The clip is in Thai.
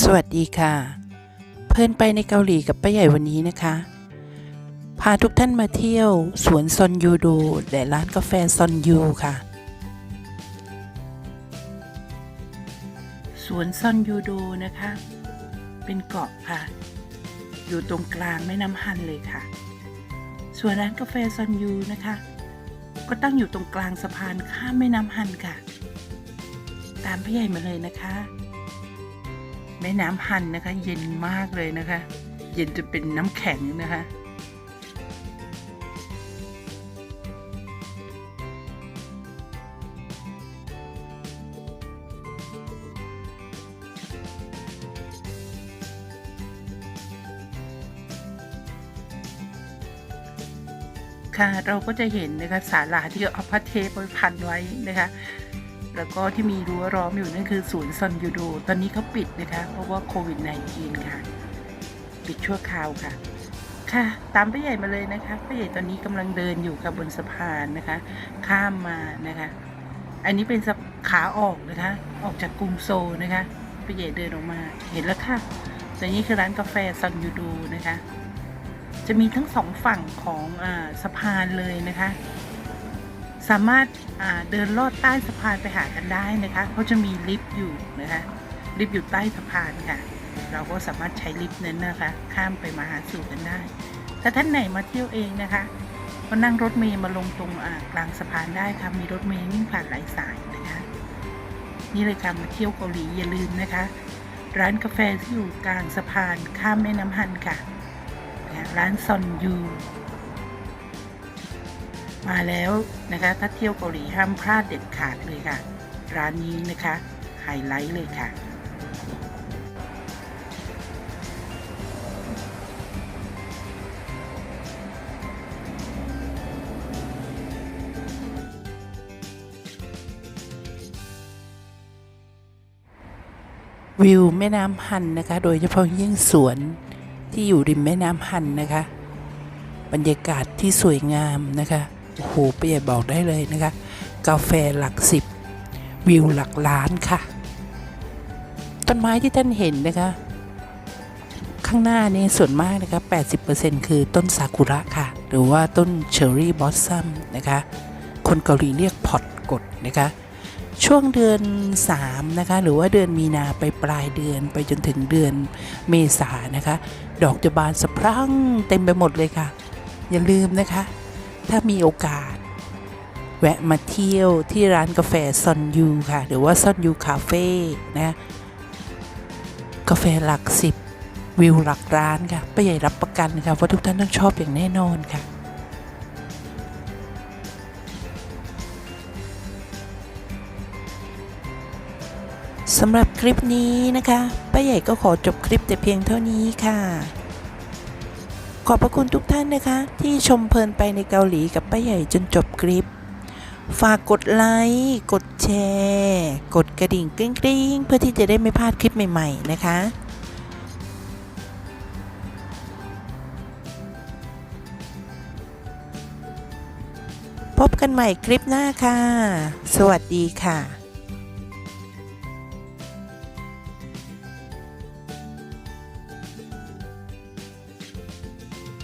สวัสดีค่ะ เพื่อนไปในเกาหลีกับป้าใหญ่วันนี้นะคะ พาทุกท่านมาเที่ยวสวนซอนยูโดและร้านกาแฟซอนยูค่ะ สวนซอนยูโดนะคะ เป็นเกาะค่ะ อยู่ตรงกลางแม่น้ำฮันเลยค่ะ ส่วนร้านกาแฟซอนยูนะคะ ก็ตั้งอยู่ตรงกลางสะพานข้ามแม่น้ำฮันค่ะ ตามพี่ใหญ่มาเลยนะคะ แม่น้ำฮันนะคะ เย็นมากเลยนะคะ เย็นจนเป็นน้ำแข็งนะคะค่ะเราก็จะเห็นนะคะศาลาที่เอาพระเทพไปพันไว้นะคะ แล้วก็ที่มีรั้วล้อมอยู่นั่นคือศูนย์ซอนยูโด ตอนนี้เขาปิดนะคะ เพราะว่าโควิด -19 ค่ะ ปิดชั่วคราวค่ะ ค่ะ ตามป้าใหญ่มาเลยนะคะป้าใหญ่ตอนนี้กำลังเดินอยู่ค่ะบนสะพานนะคะ ข้ามมานะคะ อันนี้เป็นขาออกนะคะ ออกจากกรุงโซนะคะป้าใหญ่เดินออกมา เห็นแล้วค่ะแต่นี้คือร้านกาแฟซอนยูโดนะคะ จะมีทั้งสองฝั่งของอสะพานเลยนะคะ สามารถเดินลอดใต้สะพานไปหากันได้นะคะเขาจะมีลิฟต์อยู่นะคะลิฟต์อยู่ใต้สะพานค่ะ เราก็สามารถใช้ลิฟต์นั้นนะคะ ข้ามไปมาหาสู่กันได้ ถ้าท่านไหนมาเที่ยวเองนะคะก็นั่งรถเมล์มาลงตรงกลางสะพานได้ค่ะมีรถเมล์วิ่งผ่านหลายสายนะคะนี่เลยค่ะมาเที่ยวเกาหลีอย่าลืมนะคะ ร้านกาแฟที่อยู่กลางสะพานข้ามแม่น้ำฮันค่ะนะร้านซอนยู มาแล้วนะคะ ถ้าเที่ยวเกาหลีห้ามพลาดเด็ดขาดเลยค่ะ ร้านนี้นะคะไฮไลท์เลยค่ะวิวแม่น้ำฮันนะคะ โดยเฉพาะยิ่งสวนที่อยู่ริมแม่น้ำฮันนะคะ บรรยากาศที่สวยงามนะคะ โอ้โหไปใหญ่บอกได้เลยนะคะ กาแฟหลักสิบวิวหลักล้านค่ะ ต้นไม้ที่ท่านเห็นนะคะ ข้างหน้านี่ส่วนมากนะคะ 80%คือต้นซากุระค่ะ หรือว่าต้นเชอร์รี่บอสซัมนะคะ คนเกาหลีเรียกพอตกดนะคะ ช่วงเดือน 3 นะคะ หรือว่าเดือนมีนาไปปลายเดือนไปจนถึงเดือนเมษานะคะ ดอกจะบานสะพรั่งเต็มไปหมดเลยค่ะ อย่าลืมนะคะ ถ้ามีโอกาส แวะมาเที่ยวที่ร้านกาแฟซอนยูค่ะ หรือว่าซอนยูคาเฟ่นะ กาแฟหลักสิบวิวหลักร้านค่ะป้าใหญ่รับประกันค่ะว่าทุกท่านต้องชอบอย่างแน่นอนค่ะสำหรับคลิปนี้นะคะป้าใหญ่ก็ขอจบคลิปแต่เพียงเท่านี้ค่ะ ขอบพระคุณทุกท่านนะคะ ที่ชมเพลินไปในเกาหลีกับป้าใหญ่จนจบคลิป ฝากกดไลค์กดแชร์ กดกระดิ่งกริ๊งๆ เพื่อที่จะได้ไม่พลาดคลิปใหม่ ๆ นะคะพบกันใหม่คลิปหน้าค่ะ สวัสดีค่ะ